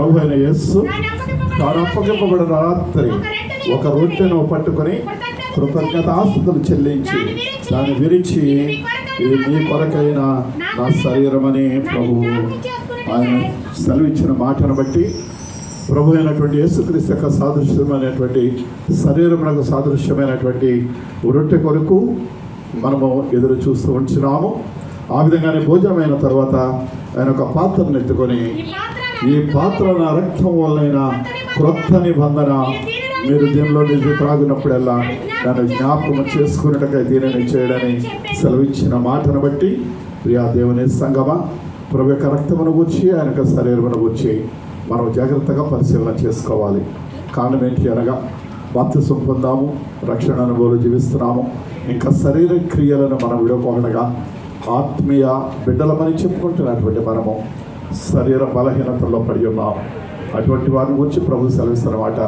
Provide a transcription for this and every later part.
ప్రభు అయిన యేస్సు తాను అప్పగింపబడిన రాత్రి ఒక రొట్టెను పట్టుకొని కృతజ్ఞతాస్తుతులు చెల్లించి దాన్ని విరిచి ఇది నీ కొరకైన నా శరీరమని ప్రభు ఆయన సెలవిచ్చిన మాటను బట్టి ప్రభు అయినటువంటి యేసుక్రీస్తు యొక్క సాదృశ్యమైనటువంటి శరీరమునకు సాదృశ్యమైనటువంటి రొట్టె కొరకు మనము ఎదురు చూస్తూ ఉంటున్నాము. ఆ విధంగానే భోజనమైన తర్వాత ఆయన ఒక పాత్రను ఎత్తుకొని ఈ పాత్ర నా రక్తం వల్లైన క్రొత్త నిబంధన మీరు దీనిలో నిధి త్రాగినప్పుడల్లా దాన్ని జ్ఞాపకం చేసుకున్నట్టుగా దీనిని చేయడని సెలవిచ్చిన మాటను బట్టి ప్రియా దేవుని సంగమ ప్రభు యొక్క రక్తమును గుర్చి ఆయన యొక్క శరీరమును గుర్చి మనం జాగ్రత్తగా పరిశీలన చేసుకోవాలి. కారణం ఏంటి అనగా బాప్తిసం పొందాము రక్షణ అనుభవాలు జీవిస్తున్నాము. ఇంకా శరీర క్రియలను మనం విడవకుండా ఆత్మీయ బిడ్డలమని చెప్పుకుంటున్నటువంటి మనము. శరీర బలహీనతల్లో పడి ఉన్నాం. అటువంటి వారిని వచ్చి ప్రభు సెలవిస్తున్నమాట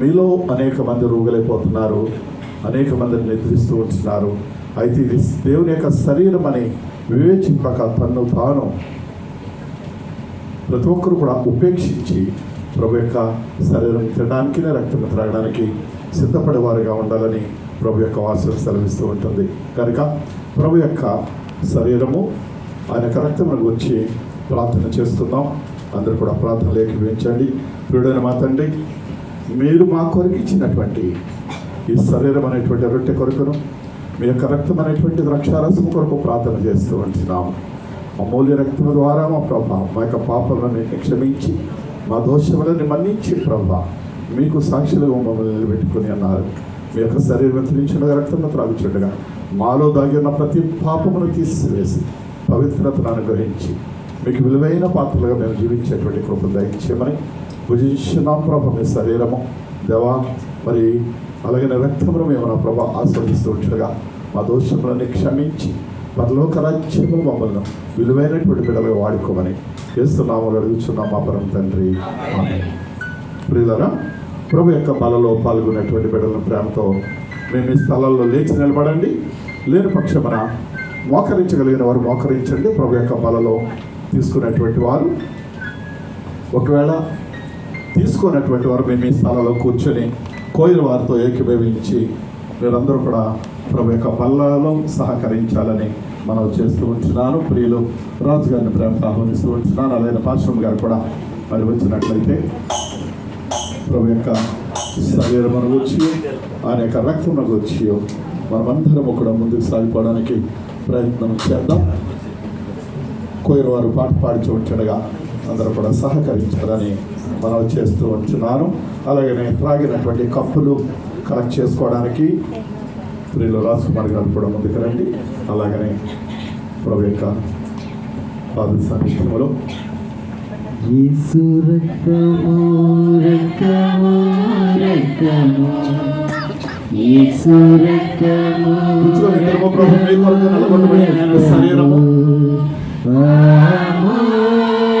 మీలో అనేక మంది రోగులైపోతున్నారు. అనేక మందిని నిద్రిస్తూ ఉంటున్నారు. అయితే ఇది దేవుని యొక్క శరీరం అని వివేచింపక తన్ను తాను ప్రతి ఒక్కరు కూడా ఉపేక్షించి ప్రభు యొక్క శరీరం తినడానికి రక్తం త్రాగడానికి సిద్ధపడేవారుగా ఉండాలని ప్రభు యొక్క వాసన సెలవిస్తూ ఉంటుంది. కనుక ప్రభు యొక్క శరీరము ఆయన యొక్క రక్తమును వచ్చి ప్రార్థన చేస్తున్నాం అందరూ కూడా ప్రార్థన లేఖించండి ప్రియుడైన మా తండ్రి మీరు మా కొరకు ఇచ్చినటువంటి ఈ శరీరం అనేటువంటి రొట్టె కొరకును మీ యొక్క రక్తం అనేటువంటి ద్రాక్షారసం కొరకు ప్రార్థన చేస్తూ ఉంటున్నాము అమూల్య రక్తం ద్వారా మా ప్రభా మా యొక్క పాపలను క్షమించి మా దోషములను మన్నించి ప్రభా మీకు సాక్షులుగా మమ్మల్ని నిలబెట్టుకుని అన్నారు. మీ యొక్క శరీరం తిరించిన రక్తంలో త్రాగుచుండగా మాలో దాగిన ప్రతి పాపమును తీసివేసి పవిత్రతను అనుగ్రహించి మీకు విలువైన పాత్రలుగా మేము జీవించేటువంటి కృప దయచేయమని. భుజించున్నాం ప్రభ మీ శరీరము. దేవా మరి అలాగే రక్తమును మేము నా ప్రభా ఆస్వాదిస్తూ ఉంటుండగా మా దోషములని క్షమించి పరలోక రాజ్యము మమ్మల్ని విలువైనటువంటి బిడ్డలుగా వాడుకోమని చేస్తున్నాము అడుగుతున్నాం మా పరం తండ్రి. ప్రియులరా ప్రభు యొక్క బలలో పాల్గొనేటువంటి బిడ్డలను ప్రేమతో మేము ఈ స్థలాల్లో లేచి నిలబడండి. లేని పక్షమున మోకరించగలిగిన వారు మోకరించండి. ప్రభు యొక్క బలలో తీసుకున్నటువంటి వారు ఒకవేళ తీసుకున్నటువంటి వారు మేము ఈ స్థలంలో కూర్చొని కోయిన వారితో ఏకీభవించి మీరందరూ కూడా ప్రభు యొక్క బల్లలో సహకరించాలని మనం చేస్తూ ఉంటున్నాను. ప్రియులు రాజు గారిని ప్రేమతో ఆహ్వానిస్తూ ఉంటున్నాను. అలాగే పాశ్రమ్ గారు కూడా మరి వచ్చినట్లయితే ప్రభు యొక్క శరీరమును వచ్చి ఆయన యొక్క రక్తమును వచ్చి మనమందరము కూడా ముందుకు సాగిపోవడానికి ప్రయత్నం చేద్దాం. కోయిన వారు పాట పాడుతూ ఉంటుండగా అందరూ కూడా సహకరించాలని మనం చేస్తూ ఉంటున్నాను. అలాగే త్రాగినటువంటి కప్పులు కలెక్ట్ చేసుకోవడానికి ప్రియులు రాజకుమార్ గారు కూడా ముందుకు రండి. అలాగనే ప్రభు యొక్క పాద సమీపంలో రక్తము రక్తము ప్రభు మీ కొరకు శరీరము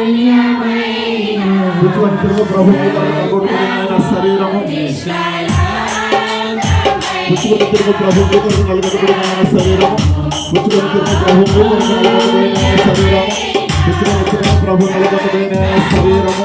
అమూల్యమైన కూర్చొని ఇద్దరము ప్రభు మీ కొరకు నిలబడబడి ఆయన శరీరము కూర్చొని ఇద్దరము ప్రభు మీ కొరకు నిలబడబడి ఆయన శరీరము కూర్చొని ఇద్దరము ప్రభు మీ కొరకు నిలబడబడి ఆయన శరీరము కూర్చొని ఇద్దరము ప్రభు నిలబడబడి శరీరము.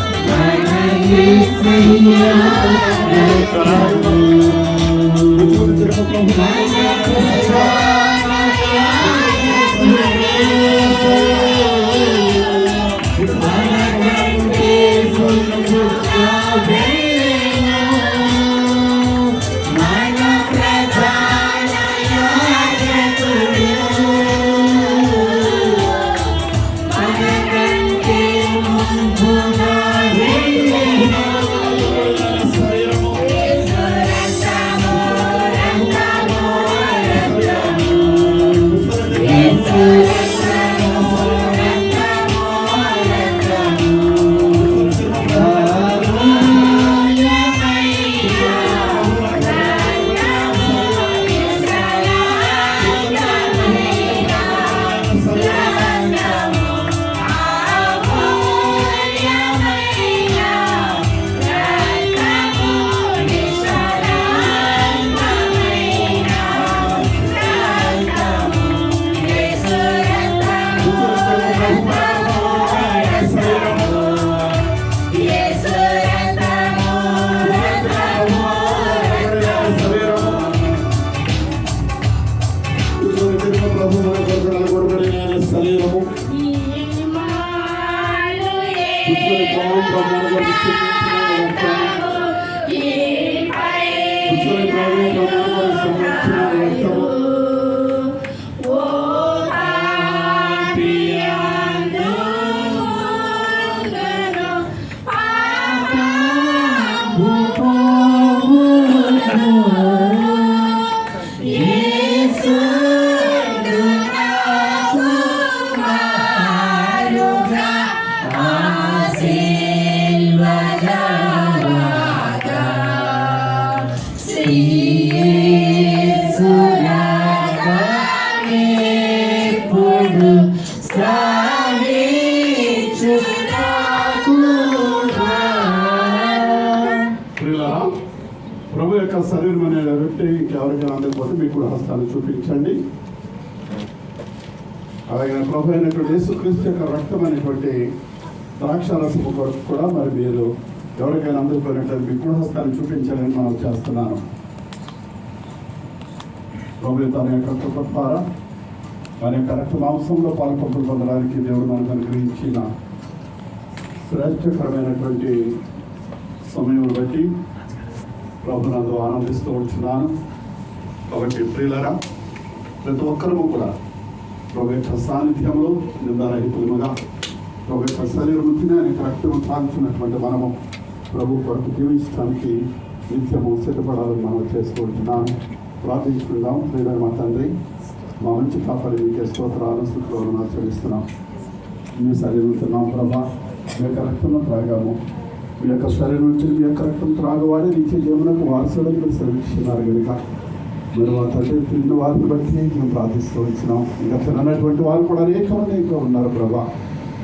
యేసయ్య రక్తము ప్రభు శరీరం అనే రొట్టె ఇంకెవరికైనా అందకపోతే మీకు కూడా హస్తాలు చూపించండి. అలాగే ప్రభు అయినటువంటి యేసుక్రీస్తు యొక్క రక్తం అనేటువంటి ద్రాక్షారసము కొరకు కూడా మరి మీరు ఎవరికైనా అందకపోయినట్లయితే మీకు కూడా హస్తాన్ని చూపించాలని మనం చేస్తున్నాను. ప్రభు తన యొక్క కృప ద్వారా యొక్క రక్త మాంసంలో పాల్పంపులు పొందడానికి దేవుడు మనకు అనుగ్రహించిన శ్రేష్టకరమైనటువంటి సమయం బట్టి ప్రభునందు ఆనందిస్తూ ఉంటున్నాను. కాబట్టి ప్రియులరా ప్రతి ఒక్కరము కూడా ప్రభు యొక్క సాన్నిధ్యంలో నిందారహితులుగా ప్రభు యొక్క శరీరం తిని ఆయన రక్తం సాగుతున్నటువంటి మనము ప్రభు కొరకు జీవించడానికి నిత్యము సిద్ధపడాలని మనం చేసుకుంటున్నాను ప్రార్థించుకుందాం. ప్రియుల మా తండ్రి మా మంచి కాపరి మీకే స్తోత్రాలు స్థుతులను ఆచరిస్తున్నాం మీ శరీరం తిన్నాం ప్రభా. మీ యొక్క త్రాగాము. మీ యొక్క శరీరం నుంచి మీ యొక్క రక్తం త్రాగవాడి నిత్య జీవనకు వారసుడు మీరు సెలవిస్తున్నారు కనుక మీరు మా తండ్రి తిన్న వారిని బట్టి మేము ప్రార్థిస్తూ వచ్చినాం ఇంకా తిననటువంటి వారు కూడా అనేక మంది ఇంకా ఉన్నారు ప్రభా.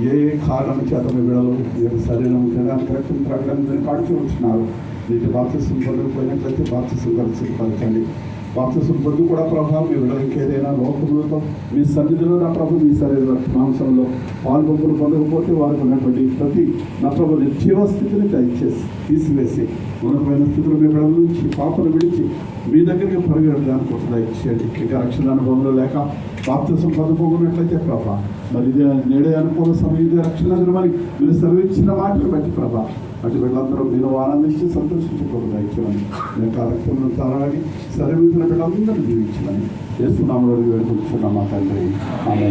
ఏ కారణం చేత మీ బిడలు మీరు శరీరం తినడానికి రక్తం త్రాగడానికి కాడుతూ వచ్చినారు నీటి బాప్తిసం పొందకపోయినట్లయితే బాప్తిసం కలిసి పలకండి బాప్తిసం పొందు కూడా ప్రభావం మీ బిడ్డలకి ఏదైనా లోపంలో మీ సన్నిధిలో నా ప్రభు మీ శరీర మాంసంలో పాల్గొంపులు పొందకపోతే వారికి ఉన్నటువంటి ప్రతి నా ప్రభు నిర్జీవ స్థితిని దయచేసి తీసివేసి ఉన్నతమైన స్థితిలో మీ విడల నుంచి పాపను విడిచి మీ దగ్గరికి పరిగెడడానికి ఒక దయచేయండి ఇక రక్షణ అనుభవంలో లేక బాప్తిసం పొందుకోకున్నట్లయితే ప్రభా మరి ఇదే నేడే అనుకూల సమయం ఇదే రక్షణ దినమని మీరు సర్వించిన మాటలు బట్టి ప్రభా అటు వీళ్ళందరూ నేను ఆనందించి సంతోషించకూడదు దయచేయమని. నేను కార్యక్రమం తారాడి సరివించిన వీళ్ళందరూ జీవించమని చేస్తున్నాము వేడుకొచ్చున్నాం మా తండ్రి. ఆమె